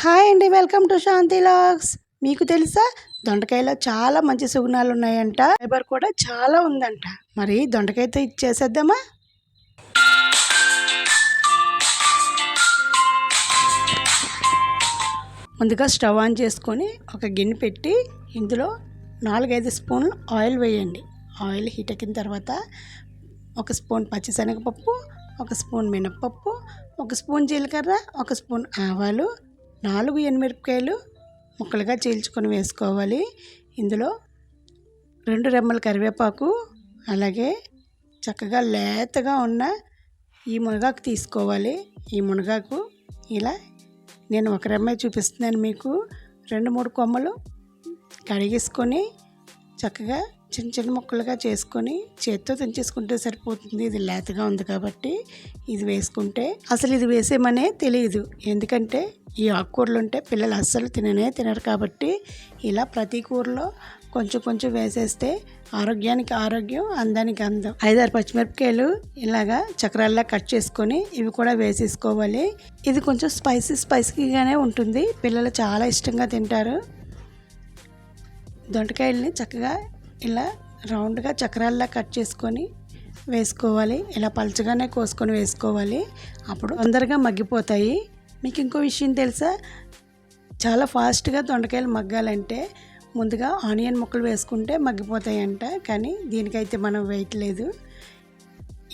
Hi అండి welcome to Shanti logs. మీకు తెలుసా? దొండకాయలో చాలా మంచి సుగుణాలు ఉన్నాయంట. ఫైబర్ కూడా చాలా ఉందంట. మరి దొండకాయతో ఇచ్చేసేద్దామా? ముందుగా స్టవ్ ఆన్ చేసుకొని ఒక గిన్నె పెట్టి ఇందులో నాలుగైదు స్పూన్లు ఆయిల్ వేయండి. ఆయిల్ హీట్ ఎక్కిన తర్వాత ఒక స్పూన్ పచ్చిశనగపప్పు ఒక స్పూన్ మినప్పప్పు ఒక స్పూన్ జీలకర్ర ఒక స్పూన్ ఆవాలు నాలుగు ఎనిమిరపకాయలు ముక్కలుగా చీల్చుకొని వేసుకోవాలి. ఇందులో రెండు రెమ్మల కరివేపాకు అలాగే చక్కగా లేతగా ఉన్న ఈ మునగాకు తీసుకోవాలి. ఈ మునగాకు ఇలా నేను ఒక రెమ్మ చూపిస్తున్నాను మీకు. రెండు మూడు కొమ్మలు కడిగేసుకొని చక్కగా చిన్న చిన్న ముక్కలుగా చేసుకొని చేత్తో తెంచేసుకుంటే సరిపోతుంది. ఇది లేతగా ఉంది కాబట్టి ఇది వేసుకుంటే అసలు ఇది వేసేమనే తెలియదు ఎందుకంటే ఈ ఆకుకూరలు ఉంటే పిల్లలు అస్సలు తిననే తినరు కాబట్టి ఇలా ప్రతి కూరలో కొంచెం కొంచెం వేసేస్తే ఆరోగ్యానికి ఆరోగ్యం అందానికి అందం. ఐదారు పచ్చిమిరపకాయలు ఇలాగా చక్రాల్లా కట్ చేసుకొని ఇవి కూడా వేసేసుకోవాలి. ఇది కొంచెం స్పైసీ స్పైసీగానే ఉంటుంది. పిల్లలు చాలా ఇష్టంగా తింటారు. దొండకాయల్ని చక్కగా ఇలా రౌండ్గా చక్రాల్లా కట్ చేసుకొని వేసుకోవాలి. ఇలా పలచగానే కోసుకొని వేసుకోవాలి. అప్పుడు తొందరగా మగ్గిపోతాయి. మీకు ఇంకో విషయం తెలుసా? చాలా ఫాస్ట్గా దొండకాయలు మగ్గాలంటే ముందుగా ఆనియన్ ముక్కలు వేసుకుంటే మగ్గిపోతాయంట. కానీ దీనికైతే మనం వేయట్లేదు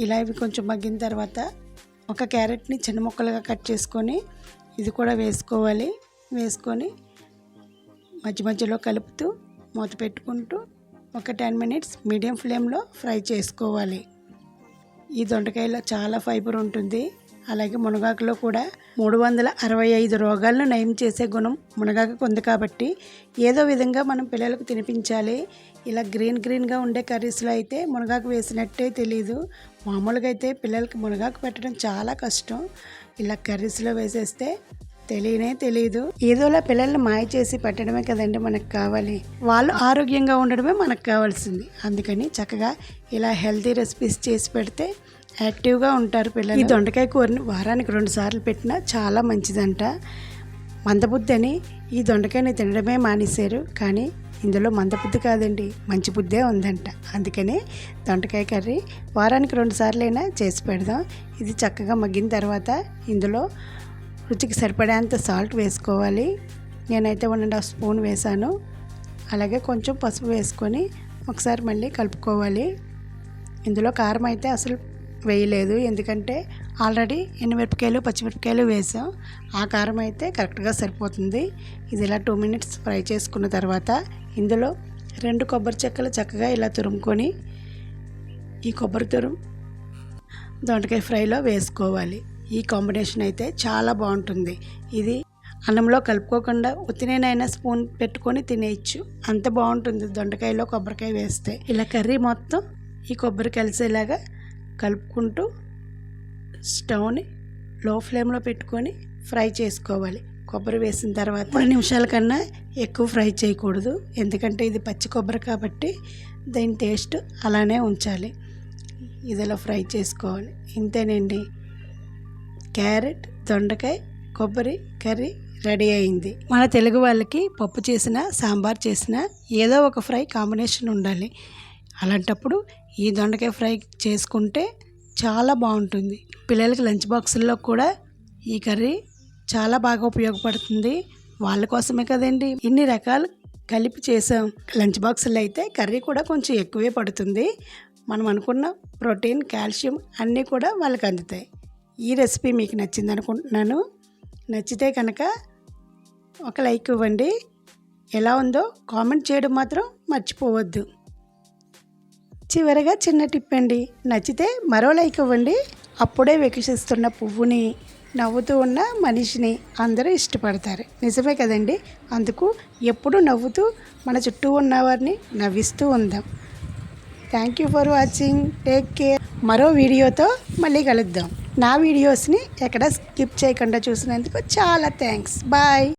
ఇలా ఇవి కొంచెం మగ్గిన తర్వాత ఒక క్యారెట్ని చిన్న ముక్కలుగా కట్ చేసుకొని ఇది కూడా వేసుకోవాలి. వేసుకొని మధ్య మధ్యలో కలుపుతూ మూత పెట్టుకుంటూ ఒక టెన్ మినిట్స్ మీడియం ఫ్లేమ్లో ఫ్రై చేసుకోవాలి. ఈ దొండకాయలో చాలా ఫైబర్ ఉంటుంది. అలాగే మునగాకులో కూడా మూడు వందల అరవై ఐదు రోగాలను నయం చేసే గుణం మునగాకు ఉంది కాబట్టి ఏదో విధంగా మనం పిల్లలకు తినిపించాలి. ఇలా గ్రీన్ గ్రీన్గా ఉండే కర్రీస్లో అయితే మునగాకు వేసినట్టే తెలియదు మామూలుగా అయితే పిల్లలకి మునగాకు పెట్టడం చాలా కష్టం. ఇలా కర్రీస్లో వేసేస్తే తెలియనే తెలియదు ఏదోలా పిల్లల్ని మాయ చేసి పెట్టడమే కదండి మనకు కావాలి. వాళ్ళు ఆరోగ్యంగా ఉండడమే మనకు కావాల్సింది. అందుకని చక్కగా ఇలా హెల్తీ రెసిపీస్ చేసి పెడితే యాక్టివ్గా ఉంటారు పిల్లలు. ఈ దొండకాయ కూరని వారానికి రెండు సార్లు పెట్టినా చాలా మంచిదంట. మందబుద్ధి అని ఈ దొండకాయని తినడమే మానేశారు. కానీ ఇందులో మందబుద్ధి కాదండి. మంచి బుద్ధే ఉందంట. అందుకనే దొండకాయ కర్రీ వారానికి రెండు సార్లైనా చేసి పెడదాం. ఇది చక్కగా మగ్గిన తర్వాత ఇందులో రుచికి సరిపడేంత సాల్ట్ వేసుకోవాలి. నేనైతే వన్ అండ్ హాఫ్ స్పూన్ వేసాను. అలాగే కొంచెం పసుపు వేసుకొని ఒకసారి మళ్ళీ కలుపుకోవాలి. ఇందులో కారం అయితే అసలు వేయలేదు. ఎందుకంటే ఆల్రెడీ ఎండుమిరపకాయలు పచ్చిమిరపకాయలు వేసాం. ఆ కారం అయితే కరెక్ట్గా సరిపోతుంది. ఇది ఇలా టూ మినిట్స్ ఫ్రై చేసుకున్న తర్వాత ఇందులో రెండు కొబ్బరి చెక్కలు చక్కగా ఇలా తురుముకొని ఈ కొబ్బరి తురుము దొండకాయ ఫ్రైలో వేసుకోవాలి. ఈ కాంబినేషన్ అయితే చాలా బాగుంటుంది. ఇది అన్నంలో కలుపుకోకుండా ఉత్తినేనైనా స్పూన్ పెట్టుకొని తినేయచ్చు. అంత బాగుంటుంది దొండకాయలో కొబ్బరికాయ వేస్తే. ఇలా కర్రీ మొత్తం ఈ కొబ్బరి కలిసేలాగా కలుపుకుంటూ స్టవ్ని లో ఫ్లేమ్లో పెట్టుకొని ఫ్రై చేసుకోవాలి. కొబ్బరి వేసిన తర్వాత మూడు నిమిషాల కన్నా ఎక్కువ ఫ్రై చేయకూడదు. ఎందుకంటే ఇది పచ్చి కొబ్బరి కాబట్టి దీని టేస్ట్ అలానే ఉంచాలి. ఇదిలా ఫ్రై చేసుకోవాలి. ఇంతేనండి. క్యారెట్ దొండకాయ కొబ్బరి కర్రీ రెడీ అయింది. మన తెలుగు వాళ్ళకి పప్పు చేసిన సాంబార్ చేసిన ఏదో ఒక ఫ్రై కాంబినేషన్ ఉండాలి. అలాంటప్పుడు ఈ దొండకాయ ఫ్రై చేసుకుంటే చాలా బాగుంటుంది. పిల్లలకి లంచ్ బాక్సుల్లో కూడా ఈ కర్రీ చాలా బాగా ఉపయోగపడుతుంది. వాళ్ళ కోసమే కదండి. ఇన్ని రకాలు కలిపి చేసాం. లంచ్ బాక్సులు అయితే కర్రీ కూడా కొంచెం ఎక్కువే పడుతుంది. మనం అనుకున్న ప్రోటీన్ కాల్షియం అన్నీ కూడా వాళ్ళకి అందుతాయి. ఈ రెసిపీ మీకు నచ్చింది అనుకుంటున్నాను నచ్చితే కనుక ఒక లైక్ ఇవ్వండి. ఎలా ఉందో కామెంట్ చేయడం మాత్రం మర్చిపోవద్దు. చివరిగా చిన్న టిప్ అండి. నచ్చితే మరో లైక్ ఇవ్వండి. అప్పుడే వికసిస్తున్న పువ్వుని నవ్వుతూ ఉన్న మనిషిని అందరూ ఇష్టపడతారు. నిజమే కదండి? అందుకు ఎప్పుడు నవ్వుతూ మన చుట్టూ ఉన్న వారిని నవ్విస్తూ ఉందాం. Thank you for watching take care మరో వీడియోతో మళ్ళీ కలుద్దాం. నా వీడియోస్ని ఎక్కడ స్కిప్ చేయకుండా చూసినందుకు చాలా థ్యాంక్స్ బాయ్